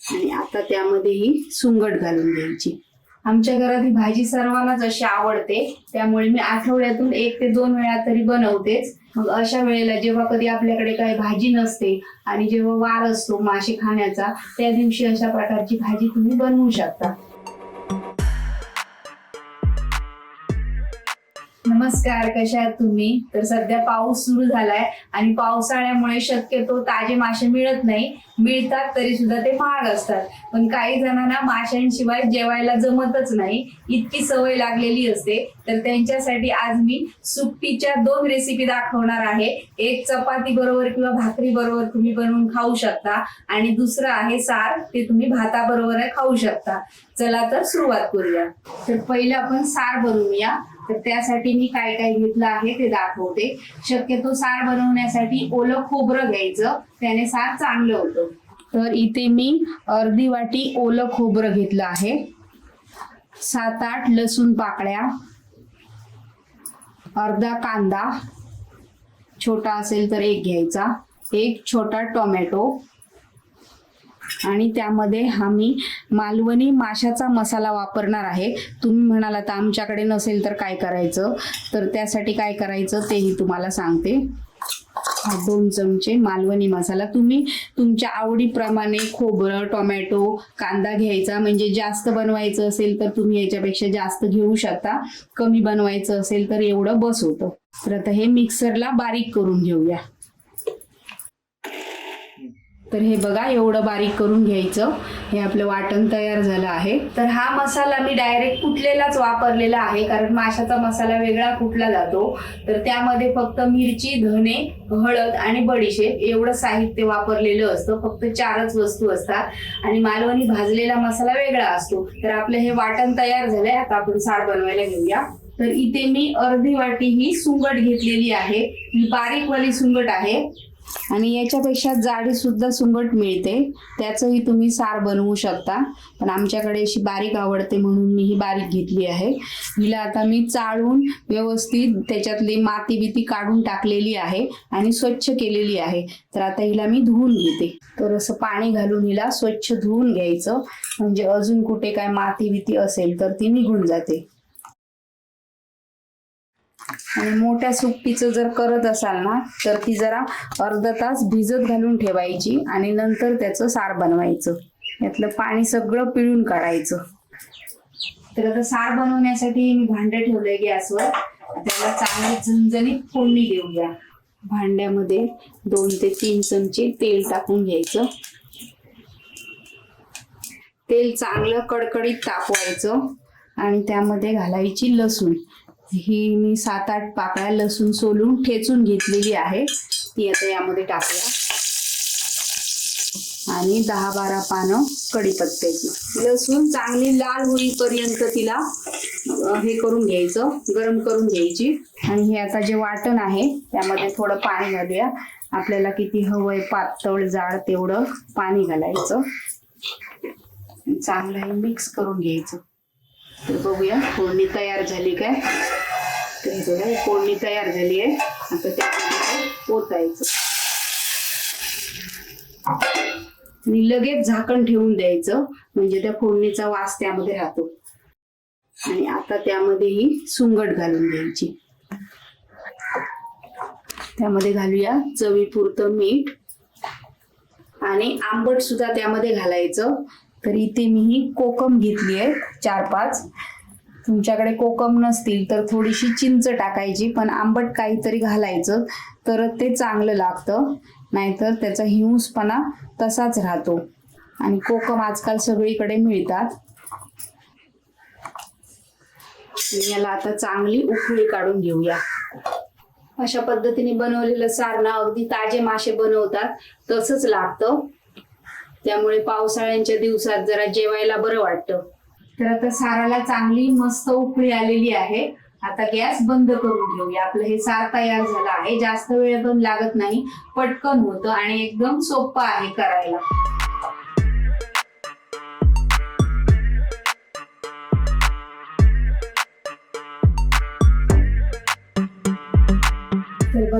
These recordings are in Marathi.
आणि आता त्यामध्ये ही सुंगट घालून द्यायची आमच्या घरात ही भाजी सर्वांनाच अशी आवडते त्यामुळे मी आठवड्यातून एक ते दोन वेळा तरी बनवतेच. मग अशा वेळेला जेव्हा कधी आपल्याकडे काही भाजी नसते आणि जेव्हा वार असतो मासे खाण्याचा त्या दिवशी अशा प्रकारची भाजी तुम्ही बनवू शकता. नमस्कार कशा आहात तुम्ही? तर सध्या पाऊस सुरू झालाय आणि पावसाळ्यामुळे शक्यतो ताजे मासे मिळत नाही. मिळतात तरी सुद्धा ते महाग असतात. पण काही जणांना माशांशिवाय जेवायला जमतच नाही. इतकी सवय लागलेली असते. तर त्यांच्यासाठी आज मी सुट्टीच्या दोन रेसिपी दाखवणार आहे. एक चपाती बरोबर किंवा भाकरी बरोबर तुम्ही बनवून खाऊ शकता. आणि दुसरं आहे सार. ते तुम्ही भाताबरोबर खाऊ शकता. चला तर सुरुवात करूया. तर पहिलं आपण सार बनवूया. तर त्यासाठी मी काय काय घेतलं आहे ते दाखवते. शक्यतो सार बनवण्यासाठी ओलं खोबरं घ्यायचं. त्याने सार चांगलं होतं. तर इथे मी अर्धी वाटी ओलं खोबरं घेतलं आहे. सात आठ लसूण पाकळ्या अर्धा कांदा छोटा असेल तर एक घ्यायचा एक छोटा टोमॅटो आणि त्यामध्ये आम्ही मालवणी माशाचा मसाला वापरणार आहे. तुम्ही म्हणाला तर आमच्याकडे नसेल तर काय करायचं? तर त्यासाठी काय करायचं तेही तुम्हाला सांगते. दोन चमचे मालवणी मसाला. तुम्ही तुमच्या आवडीप्रमाणे खोबरं टोमॅटो कांदा घ्यायचा. म्हणजे जास्त बनवायचं असेल तर तुम्ही याच्यापेक्षा जास्त घेऊ शकता. कमी बनवायचं असेल तर एवढं बस होतं. तर आता हे मिक्सरला बारीक करून घेऊया. तर हे बघा एवढं बारीक करून घ्यायचं. हे आपलं वाटण तयार झालं आहे. तर हा मसाला मी डायरेक्ट कुटलेलाच वापरलेला आहे कारण माशाचा मसाला वेगळा कुटला जातो. तर त्यामध्ये फक्त मिरची धने हळद आणि बडीशेप एवढं साहित्य वापरलेलं असतं. फक्त चारच वस्तू असतात. आणि मालवणी भाजलेला मसाला वेगळा असतो. तर आपलं हे वाटण तयार झालंय. आता आपण साड बनवायला घेऊया. तर इथे मी अर्धी वाटी ही सुंगट घेतलेली आहे. ही सुंगट आहे. आणि याच्यापेक्षा जाडी सुद्धा सुंगट मिळते. त्याचंही तुम्ही सार बनवू शकता. पण आमच्याकडे अशी बारीक आवडते म्हणून मी ही बारीक घेतली आहे. हिला आता मी चाळून व्यवस्थित त्याच्यातली माती बिती काढून टाकलेली आहे आणि स्वच्छ केलेली आहे. तर आता हिला मी धुवून घेते. तर असं पाणी घालून हिला स्वच्छ धुवून घ्यायचं. म्हणजे अजून कुठे काय माती बिती असेल तर ती निघून जाते. आणि मोठ्या सुकटीचं जर करत असाल ना तर ती जरा अर्धा तास भिजत घालून ठेवायची आणि नंतर त्याचं सार बनवायचं. यातलं पाणी सगळं पिळून काढायचं. तर आता सार बनवण्यासाठी मी भांडं ठेवलंय गॅसवर. त्याला चांगली झणझणीत फोडणी देऊया. भांड्यामध्ये दोन ते तीन चमचे तेल टाकून घ्यायचं. तेल चांगलं कडकडीत तापवायचं. आणि त्यामध्ये घालायची लसूण. ही मी सात आठ पाकळ्या लसूण सोलून ठेचून घेतलेली आहे. ती आता यामध्ये टाकूया. आणि दहा बारा पानं कढीपत्त्याची लसूण चांगली लाल होईपर्यंत तिला हे करून घ्यायचं गरम करून घ्यायची. आणि हे आता जे वाटण आहे त्यामध्ये थोडं पाणी घालूया. आपल्याला किती हवंय पातळ जाड तेवढं पाणी घालायचं. चांगलं हे मिक्स करून घ्यायचं. तर बघूया फोडणी तयार झाली काय? तर हे बघा फोडणी तयार झाली आहे. आता त्यामध्ये ओतायचं. आणि लगेच झाकण ठेवून द्यायचं म्हणजे त्या फोडणीचा वास त्यामध्ये राहतो. आणि आता त्यामध्ये ही सुंगट घालून द्यायची त्यामध्ये घालूया चवीपुरतं मीठ. आणि आंबट सुद्धा त्यामध्ये घालायचं. तर इथे मी ही कोकम घेतली आहे चार पाच तुमच्याकडे कोकम नसतील तर थोडीशी चिंच टाकायची पण आंबट काहीतरी घालायचं तर ते चांगलं लागतं. नाहीतर त्याचा हिंसपणा तसाच राहतो. आणि कोकम आजकाल सगळीकडे मिळतात. याला आता चांगली उकळी काढून घेऊया. अशा पद्धतीने बनवलेलं सार ना अगदी ताजे मासे बनवतात तसंच लागतं. त्यामुळे पावसाळ्यांच्या दिवसात जरा जेवायला बरं वाटतं. तर आता साराला चांगली मस्त उकळी आलेली आहे. आता गॅस बंद करून घेऊया. आपलं हे सार तयार झालं आहे. जास्त वेळ पण लागत नाही. पटकन होतं आणि एकदम सोपं आहे करायला.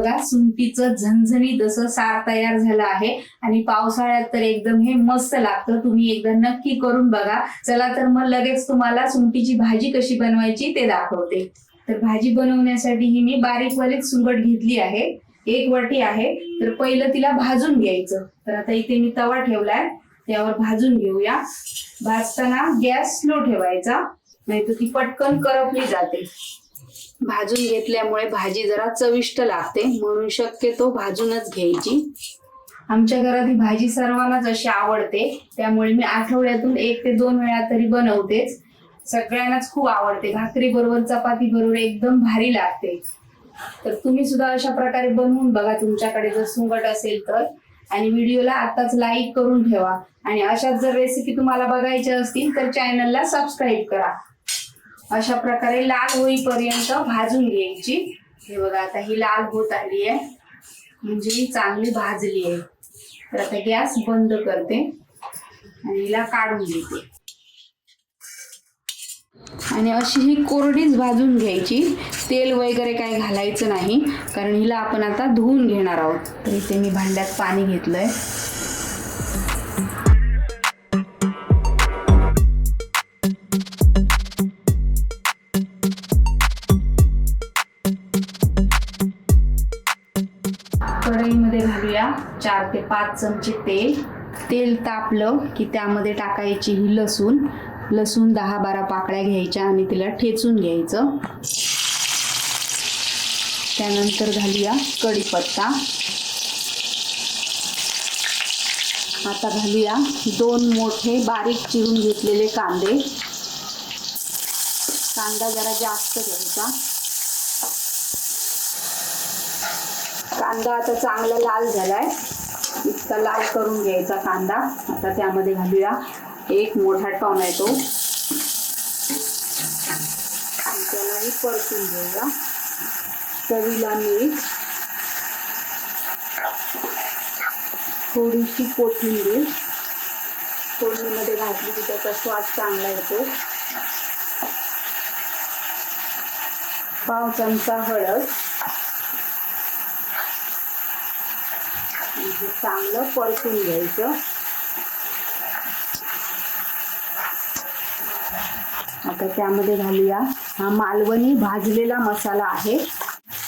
बघा सुंठीचं झणझणीत असं सार तयार झालं आहे. आणि पावसाळ्यात तर एकदम हे मस्त लागतं. तुम्ही एकदा नक्की करून बघा. चला तर मग लगेच तुम्हाला सुंठीची भाजी कशी बनवायची ते दाखवते. तर भाजी बनवण्यासाठी ही मी बारीक बारीक सुंगट घेतली आहे. एक वाटी आहे. तर पहिलं तिला भाजून घ्यायचं. तर आता इथे मी तवा ठेवलाय. त्यावर भाजून घेऊया. भाजताना गॅस स्लो ठेवायचा. नाही तर ती पटकन करपली जाते. भाजून घेतल्यामुळे भाजी जरा चविष्ट लागते. म्हणून शक्यतो भाजूनच घ्यायची. आमच्या घरात ही भाजी सर्वांनाच अशी आवडते. त्यामुळे मी आठवड्यातून एक ते दोन वेळा तरी बनवतेच. सगळ्यांनाच खूप आवडते. भाकरी बरोबर चपाती बरोबर एकदम भारी लागते. तर तुम्ही सुद्धा अशा प्रकारे बनवून बघा तुमच्याकडे जर सुंगट असेल तर. आणि व्हिडिओला आताच लाईक करून ठेवा. आणि अशाच जर रेसिपी तुम्हाला बघायच्या असतील तर चॅनलला सबस्क्राईब करा. अशा प्रकारे लाल होईपर्यंत भाजून घ्यायची. हे बघा आता ही लाल होत आली आहे. म्हणजे ही चांगली भाजली आहे. तर आता गॅस बंद करते आणि हिला काढून घेते. आणि अशी ही कोरडीच भाजून घ्यायची. तेल वगैरे काय घालायचं नाही कारण हिला आपण आता धुवून घेणार आहोत. तर इथे मी भांड्यात पाणी घेतलंय. कढईमध्ये घालूया. चार ते पाच चमचे तेल. तेल तापलं की त्यामध्ये टाकायची ही लसूण. लसूण दहा बारा पाकळ्या घ्यायच्या आणि तिला ठेचून घ्यायचं. त्यानंतर घालूया कढीपत्ता. आता घालूया दोन मोठे बारीक चिरून घेतलेले कांदे. कांदा जरा जास्त घ्यायचा. कांदा आता चांगला लाल झालाय. इतका लाल करून घ्यायचा कांदा. आता त्यामध्ये घालूया. एक मोठा टोमॅटो. त्यालाही परतून घेऊया. चवीला मीठ. थोडीशी कोथिंबीर. कोथिंबीमध्ये घातली की त्याचा स्वाद चांगला येतो. पाव चमचा हळद. म्हणजे चांगलं परतून घ्यायचं. आता त्यामध्ये घालूया. हा मालवणी भाजलेला मसाला आहे.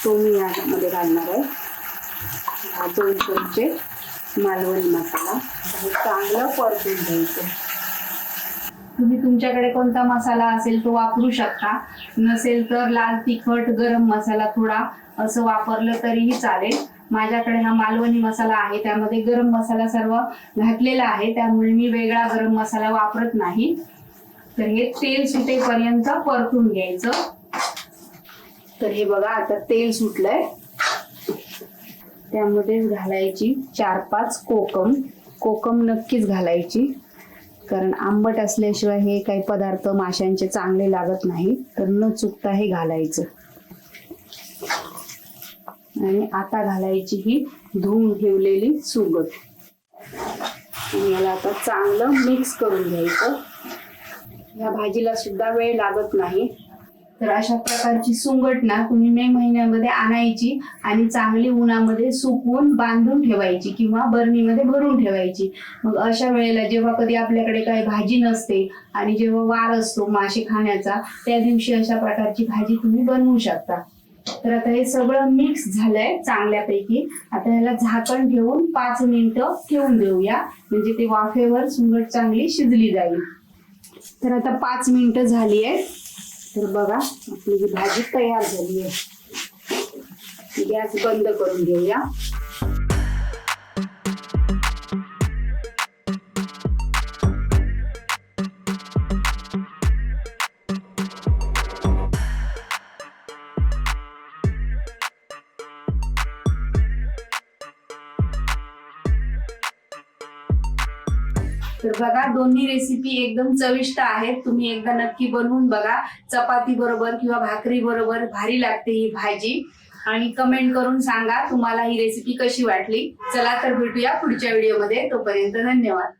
तो मी यामध्ये घालणार आहे. हा दोन चमचे मालवणी मसाला. चांगलं परतून घ्यायचं. तुम्ही तुमच्याकडे कोणता मसाला असेल तो वापरू शकता. नसेल तर लाल तिखट गरम मसाला थोडा असं वापरलं तरीही चालेल. माझ्याकडे हा मालवणी मसाला आहे त्यामध्ये गरम मसाला सर्व घातलेला आहे त्यामुळे मी वेगळा गरम मसाला वापरत नाही. तर हे तेल सुटेपर्यंत परतून घ्यायचं. तर हे बघा आता तेल सुटलंय. त्यामध्येच घालायची चार पाच कोकम. कोकम नक्कीच घालायची कारण आंबट असल्याशिवाय हे काही पदार्थ माशांचे चांगले लागत नाही तर न चुकता हे घालायचं. आणि आता घालायची ही धुवून ठेवलेली सुगट याला आता चांगलं मिक्स करून घ्यायचं. या भाजीला सुद्धा वेळ लागत नाही. तर अशा प्रकारची सुंगट ना तुम्ही मे महिन्यामध्ये आणायची आणि चांगली उन्हामध्ये सुकवून बांधून ठेवायची किंवा बरणीमध्ये भरून ठेवायची. मग अशा वेळेला जेव्हा कधी आपल्याकडे काही भाजी नसते आणि जेव्हा वार असतो मासे खाण्याचा त्या दिवशी अशा प्रकारची भाजी तुम्ही बनवू शकता. तर आता हे सगळं मिक्स झालंय चांगल्यापैकी. आता ह्याला झाकण ठेवून पाच मिनिटं ठेवून देऊया. म्हणजे ते वाफेवर सुंगट चांगली शिजली जाईल. तर आता पाच मिनिटं झाली आहे तर बघा आपली ही भाजी तयार झाली आहे. गॅस बंद करून घेऊया. तर बघा दोन्ही रेसिपी एकदम चविष्ट आहेत. तुम्ही एकदा नक्की बनवून बघा. चपाती बरोबर किंवा भाकरी बरोबर भारी लागते ही भाजी. आणि कमेंट करून सांगा तुम्हाला ही रेसिपी कशी वाटली. चला तर भेटूया पुढच्या व्हिडिओमध्ये तोपर्यंत धन्यवाद.